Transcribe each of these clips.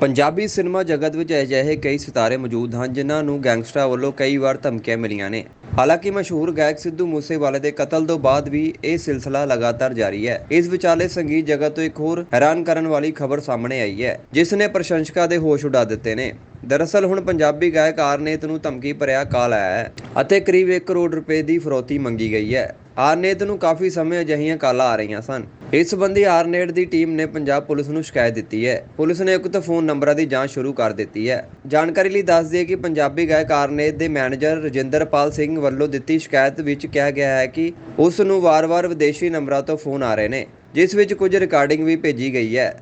Punjabi cinema ਜਗਤ ਵਿੱਚ ਅਜਿਹੇ ਕਈ ਸਿਤਾਰੇ ਮੌਜੂਦ ਹਨ, ਜਿਨ੍ਹਾਂ ਨੂੰ ਗੈਂਗਸਟਰਾਂ ਵੱਲੋਂ ਕਈ ਵਾਰ ਧਮਕੀਆਂ ਮਿਲੀਆਂ ਨੇ। ਹਾਲਾਂਕਿ ਮਸ਼ਹੂਰ ਗਾਇਕ ਸਿੱਧੂ ਮੂਸੇਵਾਲੇ ਦੇ ਕਤਲ ਤੋਂ ਬਾਅਦ ਵੀ ਇਹ ਸਿਲਸਿਲਾ ਲਗਾਤਾਰ ਜਾਰੀ ਹੈ। ਇਸ ਵਿਚਾਲੇ ਸੰਗੀਤ ਜਗਤ ਤੋਂ ਇੱਕ ਹੋਰ ਹੈਰਾਨ ਕਰਨ ਵਾਲੀ ਖਬਰ ਸਾਹਮਣੇ ਆਈ ਹੈ, ਜਿਸ ਨੇ ਪ੍ਰਸ਼ੰਸਕਾਂ ਦੇ ਹੋਸ਼ ਉਡਾ ਦਿੱਤੇ ਨੇ। ਦਰਅਸਲ ਹੁਣ ਪੰਜਾਬੀ ਗਾਇਕ ਆਰਨੇਤ ਨੂੰ ਧਮਕੀ ਭਰਿਆ ਕਾਲ ਆਇਆ ਹੈ ਅਤੇ ਕਰੀਬ 1 ਕਰੋੜ ਰੁਪਏ ਦੀ ਫਰੋਤੀ ਮੰਗੀ ਗਈ ਹੈ। ਆਰਨੇਤ ਨੂੰ ਕਾਫੀ ਸਮੇਂ ਅਜਿਹੀਆਂ ਕਾਲਾਂ ਆ ਰਹੀਆਂ ਸਨ। ਇਸ ਸੰਬੰਧੀ ਆਰਨੇਟ ਦੀ ਟੀਮ ਨੇ ਪੰਜਾਬ ਪੁਲਿਸ ਨੂੰ ਸ਼ਿਕਾਇਤ ਦਿੱਤੀ ਹੈ। ਪੁਲਿਸ ਨੇ ਉਕਤ ਫੋਨ ਨੰਬਰਾਂ ਦੀ ਜਾਂਚ ਸ਼ੁਰੂ ਕਰ ਦਿੱਤੀ ਹੈ। ਜਾਣਕਾਰੀ ਲਈ ਦੱਸ ਦਈਏ ਕਿ ਪੰਜਾਬੀ ਗਾਇਕ ਆਰਨੇਤ ਦੇ ਮੈਨੇਜਰ ਰਜਿੰਦਰਪਾਲ ਸਿੰਘ ਵੱਲੋਂ ਦਿੱਤੀ ਸ਼ਿਕਾਇਤ ਵਿੱਚ ਕਿਹਾ ਗਿਆ ਹੈ ਕਿ ਉਸ ਨੂੰ ਵਾਰ-ਵਾਰ ਵਿਦੇਸ਼ੀ ਨੰਬਰਾਂ ਤੋਂ ਫੋਨ ਆ ਰਹੇ ਨੇ, ਜਿਸ ਵਿੱਚ ਕੁਝ ਰਿਕਾਰਡਿੰਗ ਵੀ ਭੇਜੀ ਗਈ ਹੈ।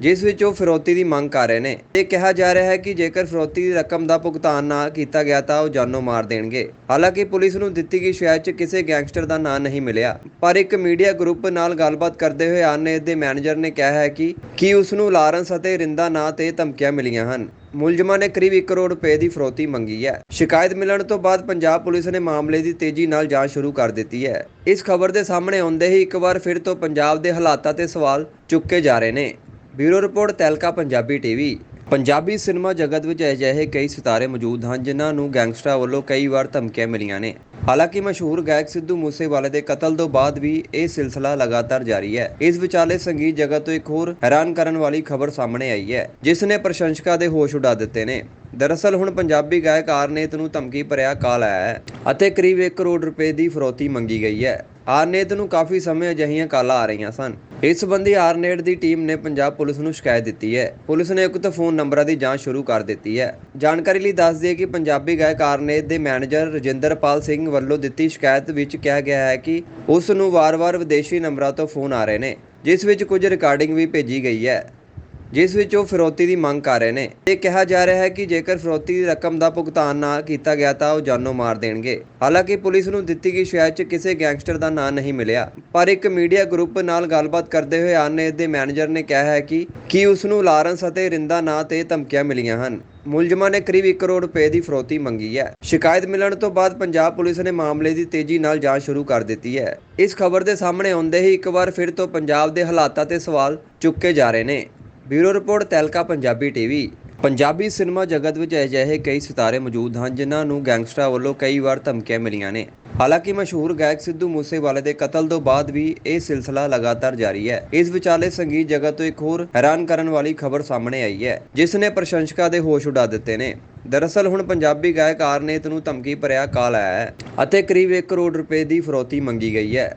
ਜਿਸ ਵਿੱਚ ਉਹ ਫਿਰੌਤੀ ਦੀ ਮੰਗ ਕਰ ਰਹੇ ਨੇ। ਇਹ ਕਿਹਾ ਜਾ ਰਿਹਾ ਹੈ ਕਿ ਜੇਕਰ ਫਿਰੌਤੀ ਦੀ ਰਕਮ ਦਾ ਭੁਗਤਾਨ ਨਾ ਕੀਤਾ ਗਿਆ ਤਾਂ ਉਹ ਜਾਨੋਂ ਮਾਰ ਦੇਣਗੇ। ਹਾਲਾਂਕਿ ਪੁਲਿਸ ਨੂੰ ਦਿੱਤੀ ਗਈ ਸ਼ਿਕਾਇਤ 'ਚ ਕਿਸੇ ਗੈਂਗਸਟਰ ਦਾ ਨਾਂ ਨਹੀਂ ਮਿਲਿਆ। ਪਰ ਇੱਕ ਮੀਡੀਆ ਗਰੁੱਪ ਨਾਲ ਗੱਲਬਾਤ ਕਰਦੇ ਹੋਏ ਆਨੇ ਦੇ ਮੈਨੇਜਰ ਨੇ ਕਿਹਾ ਹੈ ਕਿ, ਕੀ ਉਸ ਨੂੰ ਲਾਰੈਂਸ ਅਤੇ ਰਿੰਦਾ ਨਾਂ ਤੇ ਧਮਕੀਆਂ ਮਿਲੀਆਂ ਹਨ। ਮੁਲਜ਼ਮਾਂ ਨੇ ਕਰੀਬ 1 ਕਰੋੜ ਰੁਪਏ ਦੀ ਫਰੋਤੀ ਮੰਗੀ ਹੈ। ਸ਼ਿਕਾਇਤ ਮਿਲਣ ਤੋਂ ਬਾਅਦ ਪੰਜਾਬ ਪੁਲਿਸ ਨੇ ਮਾਮਲੇ ਦੀ ਤੇਜ਼ੀ ਨਾਲ ਜਾਂਚ ਸ਼ੁਰੂ ਕਰ ਦਿੱਤੀ ਹੈ। ਇਸ ਖਬਰ ਦੇ ਸਾਹਮਣੇ ਆਉਂਦੇ ਹੀ ਇੱਕ ਵਾਰ ਫਿਰ ਤੋਂ ਪੰਜਾਬ ਦੇ ਹਾਲਾਤਾਂ ਤੇ ਸਵਾਲ ਚੁੱਕੇ ਜਾ ਰਹੇ ਨੇ। Bureau report, Tehelka Punjabi TV. Punjabi cinema ਜਗਤ ਵਿੱਚ ਅਜਿਹੇ ਕਈ ਸਿਤਾਰੇ ਮੌਜੂਦ ਹਨ, ਜਿਨ੍ਹਾਂ ਨੂੰ ਗੈਂਗਸਟਰਾਂ ਵੱਲੋਂ ਕਈ ਵਾਰ ਧਮਕੀਆਂ ਮਿਲੀਆਂ ਨੇ। ਹਾਲਾਂਕਿ ਮਸ਼ਹੂਰ ਗਾਇਕ ਸਿੱਧੂ ਮੂਸੇਵਾਲੇ ਦੇ ਕਤਲ ਤੋਂ ਬਾਅਦ ਵੀ ਇਹ ਸਿਲਸਿਲਾ ਲਗਾਤਾਰ ਜਾਰੀ ਹੈ। ਇਸ ਵਿਚਾਲੇ ਸੰਗੀਤ ਜਗਤ ਤੋਂ ਇੱਕ ਹੋਰ ਹੈਰਾਨ ਕਰਨ ਵਾਲੀ ਖਬਰ ਸਾਹਮਣੇ ਆਈ ਹੈ, ਜਿਸ ਨੇ ਪ੍ਰਸ਼ੰਸਕਾਂ ਦੇ ਹੋਸ਼ ਉਡਾ ਦਿੱਤੇ ਨੇ। ਦਰਅਸਲ ਹੁਣ ਪੰਜਾਬੀ ਗਾਇਕ ਆਰਨੇਤ ਨੂੰ ਧਮਕੀ ਭਰਿਆ ਕਾਲ ਆਇਆ ਹੈ ਅਤੇ ਕਰੀਬ 1 ਕਰੋੜ ਰੁਪਏ ਦੀ ਫਰੋਤੀ ਮੰਗੀ ਗਈ ਹੈ। ਆਰਨੇਤ ਨੂੰ ਕਾਫੀ ਸਮੇਂ ਅਜਿਹੀਆਂ ਕਾਲਾਂ ਆ ਰਹੀਆਂ ਸਨ। ਇਸ ਸੰਬੰਧੀ ਆਰਨੇਟ ਦੀ ਟੀਮ ਨੇ ਪੰਜਾਬ ਪੁਲਿਸ ਨੂੰ ਸ਼ਿਕਾਇਤ ਦਿੱਤੀ ਹੈ। ਪੁਲਿਸ ਨੇ ਉਕਤ ਫੋਨ ਨੰਬਰਾਂ ਦੀ ਜਾਂਚ ਸ਼ੁਰੂ ਕਰ ਦਿੱਤੀ ਹੈ। ਜਾਣਕਾਰੀ ਲਈ ਦੱਸ ਦਈਏ ਕਿ ਪੰਜਾਬੀ ਗਾਇਕ ਆਰਨੇਤ ਦੇ ਮੈਨੇਜਰ ਰਜਿੰਦਰਪਾਲ ਸਿੰਘ ਵੱਲੋਂ ਦਿੱਤੀ ਸ਼ਿਕਾਇਤ ਵਿੱਚ ਕਿਹਾ ਗਿਆ ਹੈ ਕਿ ਉਸ ਨੂੰ ਵਾਰ-ਵਾਰ ਵਿਦੇਸ਼ੀ ਨੰਬਰਾਂ ਤੋਂ ਫੋਨ ਆ ਰਹੇ ਨੇ, ਜਿਸ ਵਿੱਚ ਕੁਝ ਰਿਕਾਰਡਿੰਗ ਵੀ ਭੇਜੀ ਗਈ ਹੈ। ਜਿਸ ਵਿੱਚ ਉਹ ਫਿਰੌਤੀ ਦੀ ਮੰਗ ਕਰ ਰਹੇ ਨੇ। ਇਹ ਕਿਹਾ ਜਾ ਰਿਹਾ ਹੈ ਕਿ ਜੇਕਰ ਫਿਰੌਤੀ ਦੀ ਰਕਮ ਦਾ ਭੁਗਤਾਨ ਨਾ ਕੀਤਾ ਗਿਆ ਤਾਂ ਉਹ ਜਾਨੋਂ ਮਾਰ ਦੇਣਗੇ। ਹਾਲਾਂਕਿ ਪੁਲਿਸ ਨੂੰ ਦਿੱਤੀ ਗਈ ਸ਼ਿਕਾਇਤ 'ਚ ਕਿਸੇ ਗੈਂਗਸਟਰ ਦਾ ਨਾਂ ਨਹੀਂ ਮਿਲਿਆ। ਪਰ ਇੱਕ ਮੀਡੀਆ ਗਰੁੱਪ ਨਾਲ ਗੱਲਬਾਤ ਕਰਦੇ ਹੋਏ ਆਨੇ ਦੇ ਮੈਨੇਜਰ ਨੇ ਕਿਹਾ ਹੈ ਕਿ, ਕੀ ਉਸ ਨੂੰ ਲਾਰੈਂਸ ਅਤੇ ਰਿੰਦਾ ਨਾਂ ਤੇ ਧਮਕੀਆਂ ਮਿਲੀਆਂ ਹਨ। ਮੁਲਜ਼ਮਾਂ ਨੇ ਕਰੀਬ 1 ਕਰੋੜ ਰੁਪਏ ਦੀ ਫਰੋਤੀ ਮੰਗੀ ਹੈ। ਸ਼ਿਕਾਇਤ ਮਿਲਣ ਤੋਂ ਬਾਅਦ ਪੰਜਾਬ ਪੁਲਿਸ ਨੇ ਮਾਮਲੇ ਦੀ ਤੇਜ਼ੀ ਨਾਲ ਜਾਂਚ ਸ਼ੁਰੂ ਕਰ ਦਿੱਤੀ ਹੈ। ਇਸ ਖਬਰ ਦੇ ਸਾਹਮਣੇ ਆਉਂਦੇ ਹੀ ਇੱਕ ਵਾਰ ਫਿਰ ਤੋਂ ਪੰਜਾਬ ਦੇ ਹਾਲਾਤਾਂ ਤੇ ਸਵਾਲ ਚੁੱਕੇ ਜਾ ਰਹੇ ਨੇ। Bureau report, Tehelka Punjabi TV Punjabi cinema ਜਗਤ ਵਿੱਚ ਅਜਿਹੇ ਕਈ ਸਿਤਾਰੇ ਮੌਜੂਦ ਹਨ, ਜਿਨ੍ਹਾਂ ਨੂੰ ਗੈਂਗਸਟਰਾਂ ਵੱਲੋਂ ਕਈ ਵਾਰ ਧਮਕੀਆਂ ਮਿਲੀਆਂ ਨੇ। ਹਾਲਾਂਕਿ ਮਸ਼ਹੂਰ ਗਾਇਕ ਸਿੱਧੂ ਮੂਸੇਵਾਲੇ ਦੇ ਕਤਲ ਤੋਂ ਬਾਅਦ ਵੀ ਇਹ ਸਿਲਸਿਲਾ ਲਗਾਤਾਰ ਜਾਰੀ ਹੈ। ਇਸ ਵਿਚਾਲੇ ਸੰਗੀਤ ਜਗਤ ਤੋਂ ਇੱਕ ਹੋਰ ਹੈਰਾਨ ਕਰਨ ਵਾਲੀ ਖਬਰ ਸਾਹਮਣੇ ਆਈ ਹੈ, ਜਿਸ ਨੇ ਪ੍ਰਸ਼ੰਸਕਾਂ ਦੇ ਹੋਸ਼ ਉਡਾ ਦਿੱਤੇ ਨੇ। ਦਰਅਸਲ ਹੁਣ ਪੰਜਾਬੀ ਗਾਇਕ ਆਰਨੇਤ ਨੂੰ ਧਮਕੀ ਭਰਿਆ ਕਾਲ ਆਇਆ ਹੈ ਅਤੇ ਕਰੀਬ 1 ਕਰੋੜ ਰੁਪਏ ਦੀ ਫਰੋਤੀ ਮੰਗੀ ਗਈ ਹੈ।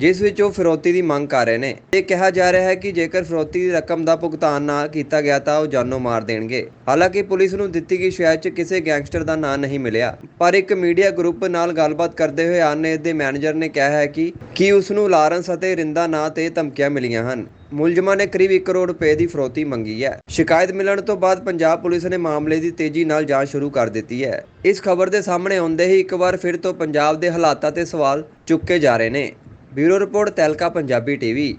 ਜਿਸ ਵਿੱਚ ਉਹ ਫਿਰੌਤੀ ਦੀ ਮੰਗ ਕਰ ਰਹੇ ਨੇ। ਇਹ ਕਿਹਾ ਜਾ ਰਿਹਾ ਹੈ ਕਿ ਜੇਕਰ ਫਿਰੌਤੀ ਦੀ ਰਕਮ ਦਾ ਭੁਗਤਾਨ ਨਾ ਕੀਤਾ ਗਿਆ ਤਾਂ ਉਹ ਜਾਨੋਂ ਮਾਰ ਦੇਣਗੇ। ਹਾਲਾਂਕਿ ਪੁਲਿਸ ਨੂੰ ਦਿੱਤੀ ਗਈ ਸ਼ਿਕਾਇਤ 'ਚ ਕਿਸੇ ਗੈਂਗਸਟਰ ਦਾ ਨਾਂ ਨਹੀਂ ਮਿਲਿਆ। ਪਰ ਇੱਕ ਮੀਡੀਆ ਗਰੁੱਪ ਨਾਲ ਗੱਲਬਾਤ ਕਰਦੇ ਹੋਏ ਆਨੇ ਦੇ ਮੈਨੇਜਰ ਨੇ ਕਿਹਾ ਹੈ ਕਿ, ਕੀ ਉਸ ਨੂੰ ਲਾਰੈਂਸ ਅਤੇ ਰਿੰਦਾ ਨਾਂ ਤੇ ਧਮਕੀਆਂ ਮਿਲੀਆਂ ਹਨ। ਮੁਲਜ਼ਮਾਂ ਨੇ ਕਰੀਬ 1 ਕਰੋੜ ਰੁਪਏ ਦੀ ਫਰੋਤੀ ਮੰਗੀ ਹੈ। ਸ਼ਿਕਾਇਤ ਮਿਲਣ ਤੋਂ ਬਾਅਦ ਪੰਜਾਬ ਪੁਲਿਸ ਨੇ ਮਾਮਲੇ ਦੀ ਤੇਜ਼ੀ ਨਾਲ ਜਾਂਚ ਸ਼ੁਰੂ ਕਰ ਦਿੱਤੀ ਹੈ। ਇਸ ਖਬਰ ਦੇ ਸਾਹਮਣੇ ਆਉਂਦੇ ਹੀ ਇੱਕ ਵਾਰ ਫਿਰ ਤੋਂ ਪੰਜਾਬ ਦੇ ਹਾਲਾਤਾਂ ਤੇ ਸਵਾਲ ਚੁੱਕੇ ਜਾ ਰਹੇ ਨੇ। Bureau report Tehelka Punjabi TV